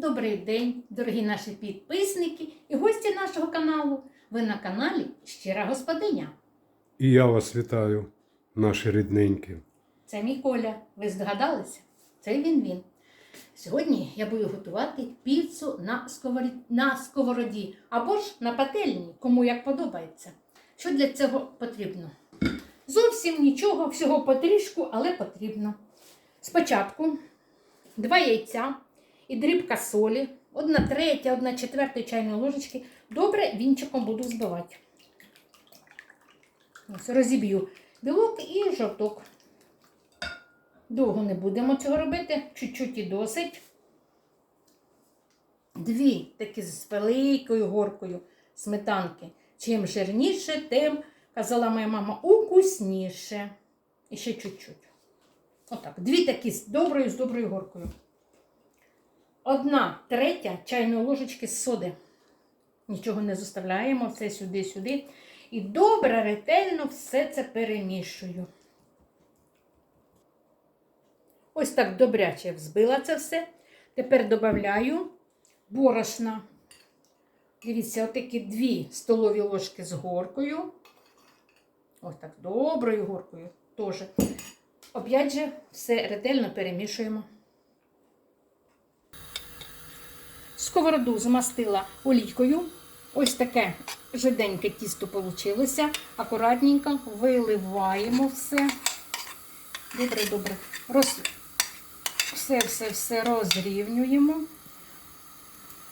Добрий день, дорогі наші підписники і гості нашого каналу. Ви на каналі Щира Господиня. І я вас вітаю, наші рідненькі. Це мій Коля. Ви здогадалися? Це він він. Сьогодні я буду готувати піцу на сковороді, на сковороді або ж на пательні, кому як подобається. Що для цього потрібно? Зовсім нічого, всього потрішку, але потрібно. Спочатку два яйця і дрібка солі, одна третя, одна четверта чайної ложечки. Добре вінчиком буду збивати. Ось, розіб'ю білок і жовток. Довго не будемо цього робити, чуть-чуть і досить. Дві такі з великою горкою сметанки. Чим жирніше, тим, казала моя мама, укусніше. І ще чуть-чуть. Отак. Дві такі з доброю, з доброю горкою. Одна третя чайної ложечки соди. Нічого не заставляємо, все сюди-сюди. І добре, ретельно все це перемішую. Ось так добряче взбила це все. Тепер додаю борошна. Дивіться, отакі дві столові ложки з горкою. Ось так, доброю горкою теж. Опять же, все ретельно перемішуємо. Сковороду змастила олійкою. Ось таке жиденьке тісто вийшло. Акуратненько виливаємо все. Добре, добре. Роз... Все, все, все розрівнюємо.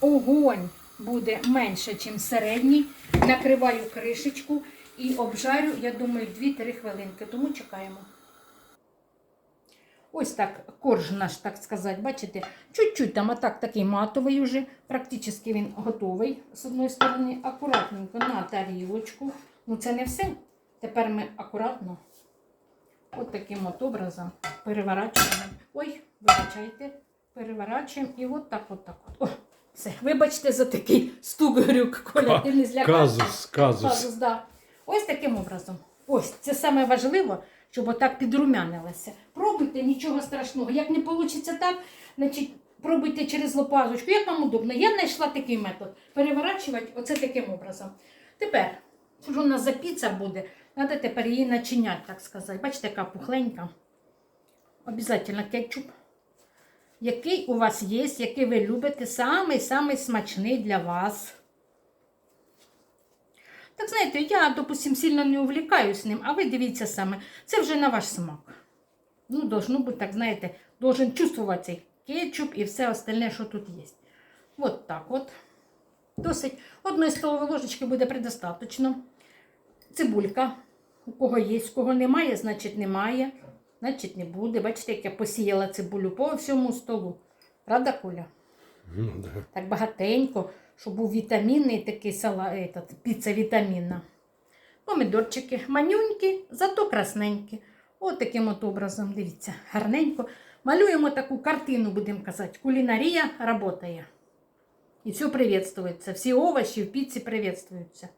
Огонь буде менше, ніж середній. Накриваю кришечку і обжарю, я думаю, 2-3 хвилинки. Тому чекаємо. Ось так корж наш, так сказати, бачите, чуть-чуть там отак такий матовий уже, практично він готовий з одної сторони, акуратненько на тарілочку. Ну це не все. Тепер ми акуратно, от таким от образом переворачуємо. Ой, вибачайте, переворачуємо і от так, от так. От. О, все, вибачте за такий стук грюк, Коля, ти не злякався. Казус, казус. Казус, да. Ось таким образом. Ось, це саме важливо, щоб отак підрумянилося. Пробуйте, нічого страшного. Як не вийде так, значить, пробуйте через лопазочку, як вам удобно. Я знайшла такий метод. Переворачувати оце таким образом. Тепер, що у нас за піца буде, треба тепер її начиняти, так сказати. Бачите, яка пухленька. Обязательно кетчуп. Який у вас є, який ви любите, самий-самий смачний для вас. Так знаєте, я, допустим, сильно не увлікаюсь ним, а ви дивіться саме, це вже на ваш смак. Ну, должно бути, так, знаєте, должен чувствувати цей кетчуп і все остальне, що тут є. От так от. Досить. Одної столової ложечки буде предостаточно. Цибулька. У кого є, у кого немає, значить немає. Значить не буде. Бачите, як я посіяла цибулю по всьому столу. Правда, Коля? Ну, да. Так багатенько, щоб був вітамінний такий сала, этот, піца вітамінна. Помідорчики манюнькі, зато красненькі. От таким от образом, дивіться, гарненько. Малюємо таку картину, будемо казати. Кулінарія працює. І все приветствується. Всі овочі в піці приветствуються.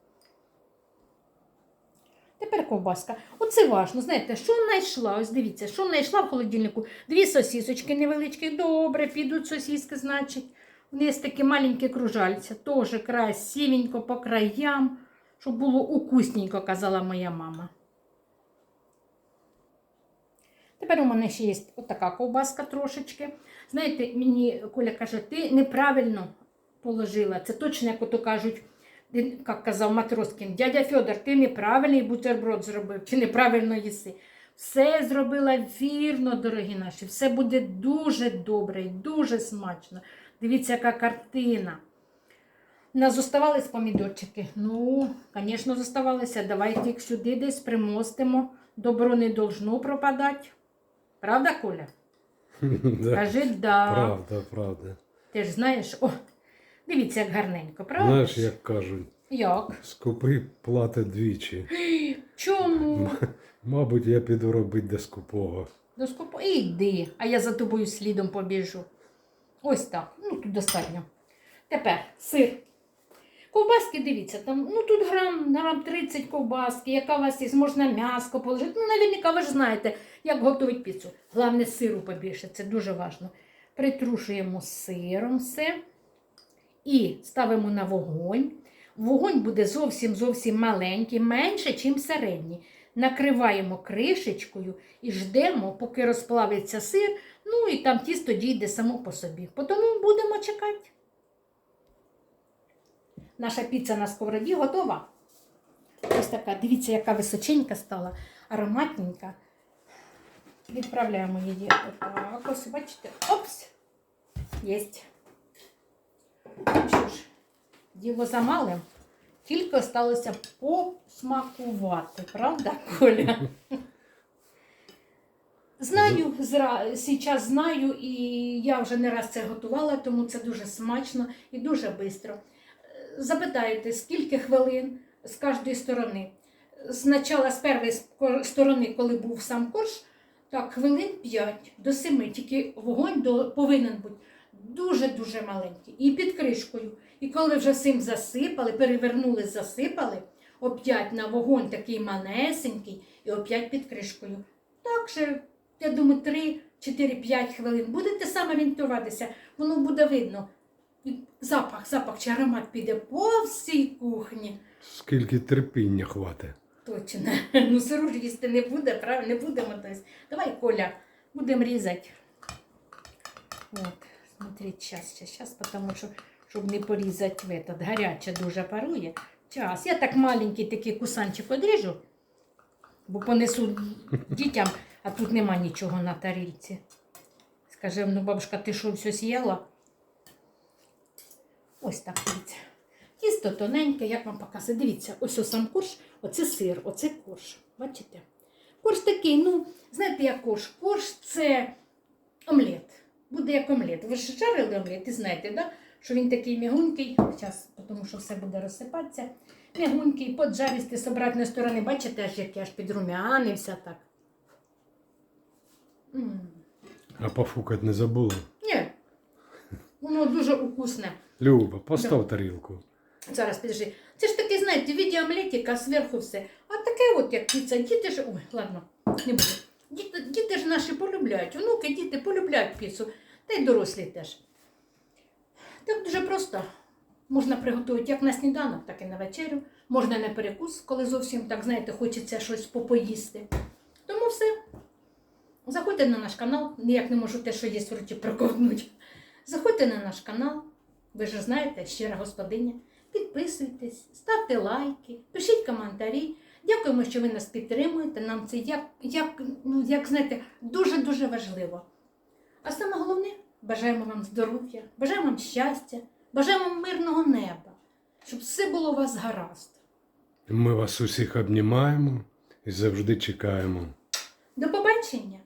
Тепер ковбаска. Оце важно. Знаєте, що знайшла? Ось дивіться, що знайшла в холодильнику. Дві сосісочки невеличкі. Добре, підуть сосіски, значить. Вони є такі маленькі кружальця. Теж красивенько по краям, щоб було укусненько, казала моя мама. Тепер у мене ще є отака ковбаска трошечки. Знаєте, мені Коля каже, ти неправильно положила. Це точно, як ото кажуть, як казав Матроскін, дядя Федор, ти неправильний бутерброд зробив, чи неправильно їси. Все зробила вірно, дорогі наші. Все буде дуже добре і дуже смачно. Дивіться, яка картина. У нас зоставались помідорчики. Ну, звісно, зоставалися. Давайте їх сюди десь примостимо. Добро не должно пропадати. Правда, Коля? Кажи да. Правда, правда. Ти ж знаєш, о, дивіться, як гарненько, правда? Знаєш, як кажуть, Як? скупий платить двічі. Чому? Мабуть, я піду робити до скупого. До скупу іди, а я за тобою слідом побіжу. Ось так. Ну, тут достатньо. Тепер сир. Ковбаски, дивіться, там, ну тут грам, грам 30 ковбаски, яка у вас є, можна м'яско положити. Ну, наверняка ви ж знаєте, як готувати піцу. Головне, сиру побільше, це дуже важливо. притрушуємо сиром все і ставимо на вогонь. Вогонь буде зовсім зовсім маленький, менше, ніж середній. Накриваємо кришечкою і ждемо, поки розплавиться сир, ну і там тісто дійде само по собі. Тому будемо чекати. Наша піца на сковороді готова. Ось така, дивіться, яка височенька стала, ароматненька. Відправляємо її отак. Ось, бачите, опс! Єсть. Ну що ж, діло замалим. Тільки осталося посмакувати, правда, Коля? Знаю, зра... зараз знаю, і я вже не раз це готувала, тому це дуже смачно і дуже швидко. Запитаєте, скільки хвилин з кожної сторони? Спочатку з першої сторони, коли був сам корж, так, хвилин 5 до 7, тільки вогонь повинен бути дуже-дуже маленький. І під кришкою. І коли вже сим засипали, перевернули, засипали, оп'ять на вогонь такий манесенький, і оп'ять під кришкою. Так же, я думаю, 3, 4, 5 хвилин. Будете саме орієнтуватися, воно буде видно. І запах, запах чи аромат піде по всій кухні. Скільки терпіння хватить. Точно. Ну, сиру ж їсти не буде, правильно, не будемо. Тобто. Давай, Коля, будемо різати. От, смотрите, сейчас, сейчас, сейчас, потому що, щоб не порізати в этот, гаряче дуже парує. Час. Я так маленький такий кусанчик одріжу, бо понесу дітям, а тут нема нічого на тарілці. Скаже, ну, бабушка, ти що, все з'їла? Ось так, дивіться. Тісто тоненьке, як вам показати. Дивіться, ось ось сам корж, оце сир, оце корж. Бачите? Корж такий, ну, знаєте, як корж? Корж це омлет. Буде як омлет. Ви ж жарили омлет і знаєте, да? що він такий м'ягунький, зараз, тому що все буде розсипатися. М'ягунький, поджаристий з обратної сторони, бачите, аж як я аж підрумянився так. М. А пофукать не забула. Ні, воно дуже вкусне. Люба, постав тарілку. Зараз підожди. Це ж таке, знаєте, в віді омлетика, зверху все. А таке от як піца. Діти ж. Ой, ладно, не буду. Наші полюбляють. Онуки, діти полюбляють піцу. Та й дорослі теж. Так дуже просто. Можна приготувати як на сніданок, так і на вечерю. Можна на перекус, коли зовсім так, знаєте, хочеться щось попоїсти. Тому все. Заходьте на наш канал. Ніяк не можу те, що є в роті проковтнути. Заходьте на наш канал. Ви ж знаєте, щира господиня. Підписуйтесь, ставте лайки, пишіть коментарі. Дякуємо, що ви нас підтримуєте. Нам це як, як, ну, як знаєте, дуже-дуже важливо. А саме головне, бажаємо вам здоров'я, бажаємо вам щастя, бажаємо вам мирного неба, щоб все було у вас гаразд. Ми вас усіх обнімаємо і завжди чекаємо. До побачення!